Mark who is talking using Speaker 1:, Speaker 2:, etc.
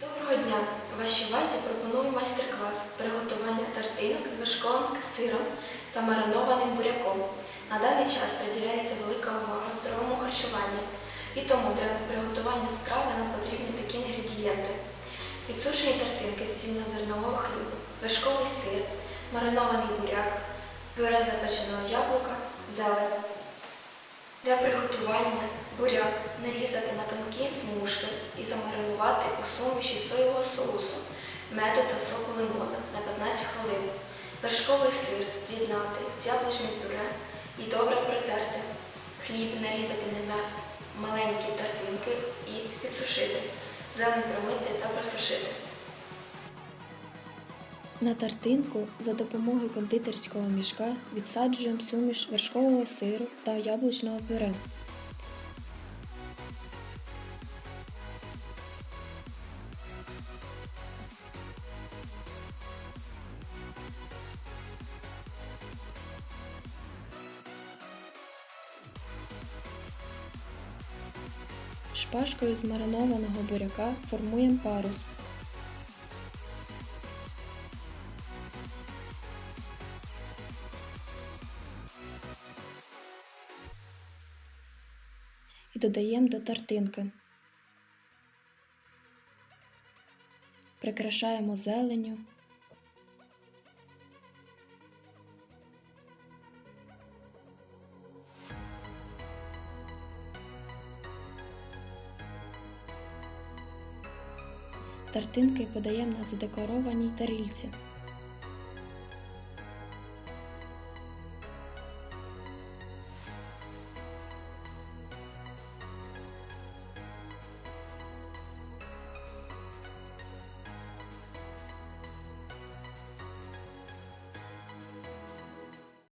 Speaker 1: Доброго дня! Вашій увазі пропоную майстер-клас приготування тартинок з вершковим сиром та маринованим буряком. На даний час приділяється велика увага здоровому харчуванню, і тому для приготування страви нам потрібні такі інгредієнти: підсушені тартинки з цільнозернового хлібу, вершковий сир, маринований буряк, пюре запеченого яблука. Для приготування буряк нарізати на тонкі смужки і замаринувати у суміші соєвого соусу, меду та соку лимона на 15 хвилин. Вершковий сир з'єднати з яблучним пюре і добре протерти. Хліб нарізати на маленькі тартинки і підсушити. Зелень промити та просушити.
Speaker 2: На тартинку за допомогою кондитерського мішка відсаджуємо суміш вершкового сиру та яблучного пюре. Шпажкою з маринованого буряка формуємо парус. І додаємо до тартинки. Прикрашаємо зеленю. Тартинки подаємо на задекорованій тарільці.